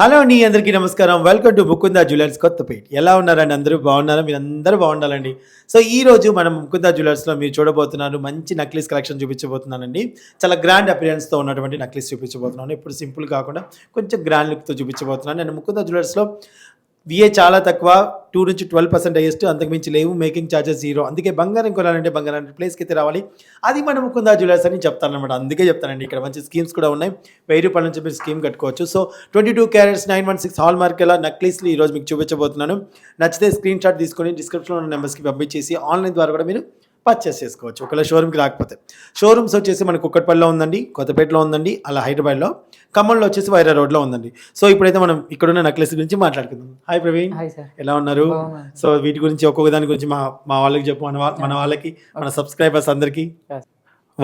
Hello అండి అందరికీ నమస్కారం. Welcome to Mukunda jewellers Kothapeta. ఎలా ఉన్నారండి? అందరూ బాగున్నారా? మీరు అందరూ బాగుండాలండి. సో ఈ రోజు మనం ముకుందా జ్యువెలర్స్లో మీరు చూడబోతున్నారు మంచి నక్లీస్ కలెక్షన్ చూపించబోతున్నానండి. చాలా గ్రాండ్ అపిరియన్స్తో ఉన్నటువంటి నక్లీస్ చూపించబోతున్నాను. ఇప్పుడు సింపుల్ కాకుండా కొంచెం గ్రాండ్ లుక్తో చూపించబోతున్నాను. నేను ముకుందా జ్యువెలర్స్లో విఏ చాలా తక్కువ టూ నుంచి ట్వెల్వ్ పర్సెంట్ హైయెస్ట్ అంతకుమించి లేవు మేకింగ్ ఛార్జెస్ జీరో అందుకే బంగారం కొనాలంటే బంగారం ప్లేస్కి అయితే రావాలి. అది మనం ముకుందా జ్యువెలర్స్ అని చెప్తాను అనమాట అందుకే చెప్తానండి ఇక్కడ మంచి స్కీమ్స్ కూడా ఉన్నాయి. వెయ్యి రూపాయల నుంచి మీరు స్కీమ్ కట్టుకోవచ్చు. So twenty two carats nine one six hallmark ఎలా నక్లీస్లు ఈరోజు మీకు చూపించబోతున్నాను. నచ్చితే స్క్రీన్ షాట్ తీసుకొని డిస్క్రిప్షన్లో ఉన్న నెంబర్స్కి పంపించేసి ఆన్లైన్ ద్వారా కూడా మీరు పర్చేస్ చేసుకోవచ్చు. ఒకవేళ షోరూమ్కి రాకపోతే. షోరూమ్స్ వచ్చేసి మనకు కుక్కట్పల్లిలో ఉందండి కొత్తపేటలో ఉందండి అలా హైదరాబాద్లో ఖమ్మంలో వచ్చేసి వైరా రోడ్లో ఉందండి. సో ఇప్పుడైతే మనం ఇక్కడున్న నెక్లెస్ గురించి మాట్లాడుకుందాం. హాయ్ ప్రవీణ్. ఎలా ఉన్నారు. సో వీటి గురించి ఒక్కొక్క దాని గురించి మా మా వాళ్ళకి చెప్పు మన మన వాళ్ళకి మన సబ్స్క్రైబర్స్ అందరికి.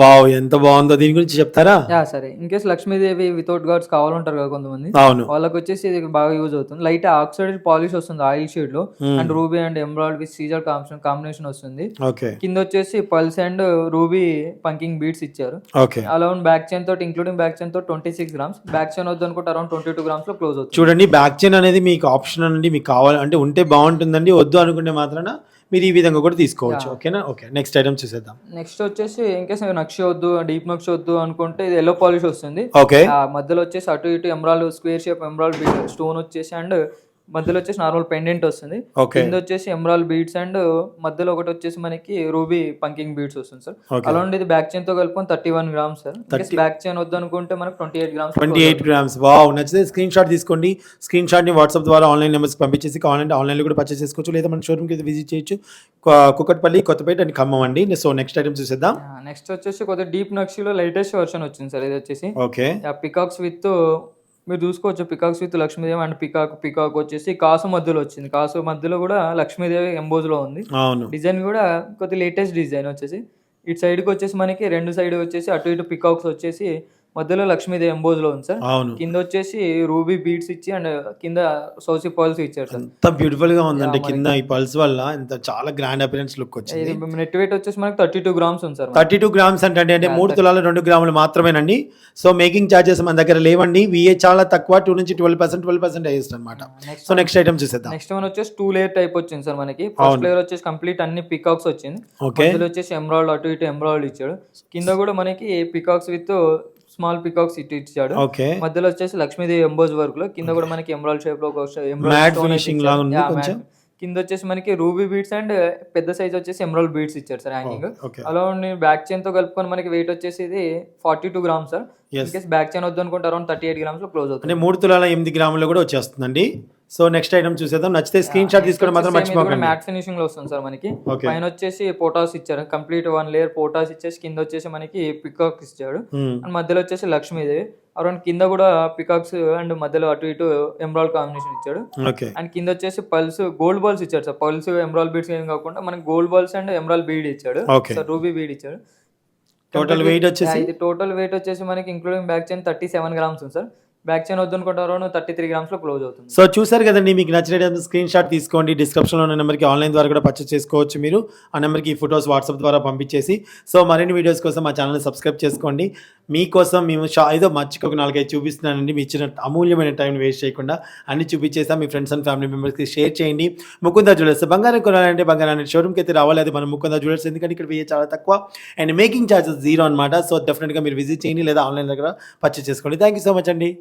వావ్ ఎంత బాగుందో. దీని గురించి చెప్తారా? యా సరే. In case Lakshmidevi without guards కావాలంటారు కదా కొంతమంది. అవును. వాళ్ళకి వచ్చేసి ఇది బాగా యూజ్ అవుతుంది. లైట్ ఆక్సైడ్ పాలిష్ వస్తుంది ఆయిల్ షేడ్లో. And ruby and emerald with seizer combination combination వస్తుంది. ఓకే కింద వచ్చేసి pearls and ruby punking beads ఇచ్చారు ఓకే అలౌన్ బ్యాక్ చైన్ తోటి including back చైన్తో twenty six grams back chain వద్దు అనుకుంటే అరౌండ్ ట్వంటీ టూ గ్రామ్స్లో క్లోజ్ అవుతుంది. చూడండి బ్యాక్ చైన్ అనేది మీకు ఆప్షన్ అండి మీకు కావాలి అంటే ఉంటే బాగుంటుందండి వద్దు అనుకుంటే మాత్రాన మీరు ఈ విధంగా కూడా తీసుకోవచ్చు. ఓకేనా? ఓకే. నెక్స్ట్ ఐటమ్ చూసేద్దాం. నెక్స్ట్ వచ్చేసి ఇన్ కేస్ నక్ష వద్దు డీప్ నక్ష వద్దు అనుకుంటే ఇది ఎల్లో పాలిష్ వస్తుంది. ఓకే ఆ మధ్యలో వచ్చేసి అటు ఇటు emerald square shape emerald stone వచ్చేసి అండ్ మధ్యలో వచ్చేసి నార్మల్ పెండెంట్ వస్తుంది. కింద వచ్చేసి ఎమరాల్డ్ బీడ్స్ అండ్ మధ్యలో ఒకటి వచ్చేసి మనకి రూబీ పంకింగ్ బీడ్స్ వస్తుంది సార్ అలాంటి ఇది బ్యాక్ చైన్తో కలుపుకొని thirty one grams sir 30 back chain వద్దు అనుకుంటే మనకు twenty eight grams twenty eight grams wow నచ్చితే స్క్రీన్ షాట్ తీసుకోండి. స్క్రీన్ షాట్ని వాట్సాప్ ద్వారా ఆన్లైన్ నెంబర్స్కి పంపించేసి కావాలంటే ఆన్లైన్లో కూడా పర్చేస్ చేసుకోవచ్చు. లేదా మన షోరూమ్కి విజిట్ చేయొచ్చు. కు- కుక్కట్పల్లి కొత్తపేట అండ్ ఖమ్మం అండి. సో నెక్స్ట్ ఐటమ్ చూసేద్దాం. నెక్స్ట్ వచ్చేసి కొద్దిగా డీప్ నక్షిలో లేటెస్ట్ వర్షన్ వచ్చింది సార్ ఇది వచ్చేసి ఓకే పికాక్స్ విత్ మీరు చూసుకోవచ్చు peacocks with Lakshmidevi and peacock peacock వచ్చేసి కాసు మధ్యలో వచ్చింది. కాసు మధ్యలో కూడా లక్ష్మీదేవి ఎంబోజ్లో ఉంది. అవును. డిజైన్ కూడా కొద్ది లేటెస్ట్ డిజైన్ వచ్చేసి. ఇటు సైడ్కి వచ్చేసి మనకి రెండు సైడ్ వచ్చేసి అటు ఇటు పికాక్స్ వచ్చేసి మధ్యలో లక్ష్మీదేవి ఎంబోజ్లో ఉంది సార్. కింద వచ్చేసి రూబీ బీడ్స్ ఇచ్చి అండ్ కింద సౌసి పర్ల్స్ ఇచ్చారు సార్. ఎంత బ్యూటిఫుల్గా ఉందండి కింద ఈ పల్స్ వల్ల. ఎంత చాలా గ్రాండ్ అపిరెన్స్ లుక్ వచ్చింది. ఇది నెట్ వెయిట్ వచ్చేసి మనకి థర్టీ టూ గ్రామ్స్ ఉంది సార్. థర్టీ టూ గ్రామ్స్ అంటే అంటే మూడు తులాలు రెండు గ్రాములు మాత్రమేనండి. సో మేకింగ్ ఛార్జెస్ మన దగ్గర లేవండి. విఏ చాలా తక్కువ. టూ నుంచి ట్వెల్వ్ పర్సెంట్ ట్వెల్వ్ పర్సెంట్ అయ్యేస్తుంది అనమాట సో నెక్స్ట్ ఐటమ్ చూసేద్దాం. నెక్స్ట్ వన్ వచ్చేసి టూ లేయర్ టైప్ వచ్చింది సార్ మనకి. ఫస్ట్. లేయర్ వచ్చేసి కంప్లీట్ అన్ని పికాక్స్ వచ్చింది. ఓకే వచ్చేసి ఎమరాల్డ్ అటు ఇటు ఎమరాల్డ్ ఇచ్చాడు. కింద కూడా మనకి పికాక్స్ విత్ స్మాల్ పికాక్స్ ఇటు ఇచ్చాడు ఓకే మధ్యలో వచ్చేసి లక్ష్మీదేవి ఎంబోజ్ వర్క్లో కింద కూడా మనకి ఎమరాల్డ్ షేప్లో ఒక ఇచ్చారు. లాగా ఉంది కొంచెం. కింద వచ్చేసి మనకి రూబీ బీడ్స్ అండ్ పెద్ద సైజ్ వచ్చేసి ఎమరాల్డ్ బీడ్స్ ఇచ్చారు సార్ హ్యాంగింగ్. ఓకే అలా బ్యాక్ చైన్తో కలుపుకొని మనకి వెయిట్ వచ్చేసి ఇది forty two grams sir. In case back chain వద్దు అనుకుంటే అరౌండ్ థర్టీ ఎయిట్ గ్రామ్స్లో క్లోజ్ అవుతుంది. అంటే మూడు తులాల ఎనిమిది గ్రాములు కూడా వచ్చేస్తుందండి. సో నెక్స్ట్ ఐటమ్ చూసేద్దాం. నచ్చితే స్క్రీన్ షాట్ తీసుకోవడం మాత్రం మర్చిపోకండి. మ్యాట్ ఫినిషింగ్లో వస్తుంది సార్ మనకి. పైన వచ్చేసి పోటాస్ ఇచ్చారు. కంప్లీట్ వన్ లేయర్ పోటాస్ ఇచ్చేసి కింద వచ్చేసి మనకి పికాక్ ఇచ్చాడు. Hmm. అండ్ మధ్యలో వచ్చేసి లక్ష్మీదేవి. అరౌండ్ కింద కూడా పికాక్స్ అండ్ మధ్యలో అటు ఇటు ఎమరాల్డ్ కాంబినేషన్ ఇచ్చాడు. ఓకే. అండ్ కింద వచ్చేసి పల్స్ గోల్డ్ బాల్స్ ఇచ్చాడు సార్. పల్స్ ఎమరాల్డ్ బీడ్స్ ఏం కాకుండా మనకి gold balls and emerald bead ఇచ్చాడు. సార్ రూబీ బీడ్ ఇచ్చాడు. Total weight వచ్చేసి? ఇది టోటల్ వెయిట్ వచ్చేసి మనకి including back chain thirty seven grams ఉంది సార్. బ్యాక్ చైన్ వద్దు అనుకుంటే అరౌండ్ థర్టీ త్రీ గ్రామ్స్లో క్లోజ్ అవుతుంది. సో చూసారు కదండి మీకు నచ్చిన స్క్రీన్ షాట్ తీసుకోండి. డిస్క్రిప్షన్లో ఉన్న నెంబర్కి ఆన్లైన్ ద్వారా కూడా పర్చేస్ చేసుకోవచ్చు మీరు. ఆ నెంబర్కి ఈ ఫొటోస్ వాట్సాప్ ద్వారా పంపించేసి. సో మరిన్ని వీడియోస్ కోసం మా ఛానల్ని సబ్స్క్రైబ్ చేసుకోండి. మీకోసం మేము షా ఏదో మర్చిపోక నాలుగైదు చూపిస్తున్నానండి. మీ ఇచ్చిన అమూల్యమైన టైం వేస్ట్ చేయకుండా అన్ని చూపించేస్తాం. మీ ఫ్రెండ్స్ అండ్ ఫ్యామిలీ మెంబర్స్కి షేర్ చేయండి. ముకుంద జ్యువెలర్స్ బంగారం కొనాలంటే బంగారాన్ని షోరూమ్కి అయితే రావాలి. అది ముకుంద జ్యువెలర్స్. ఎందుకంటే ఇక్కడ వెయ్యి చాలా తక్కువ. అండ్ మేకింగ్ ఛార్జెస్ జీరో అనమాట సో డెఫినెట్గా మీరు విజిట్ చేయండి. లేదా ఆన్లైన్ దగ్గర పర్చేస్ చేసుకోండి. థ్యాంక్ యూ సో మచ్ అండి.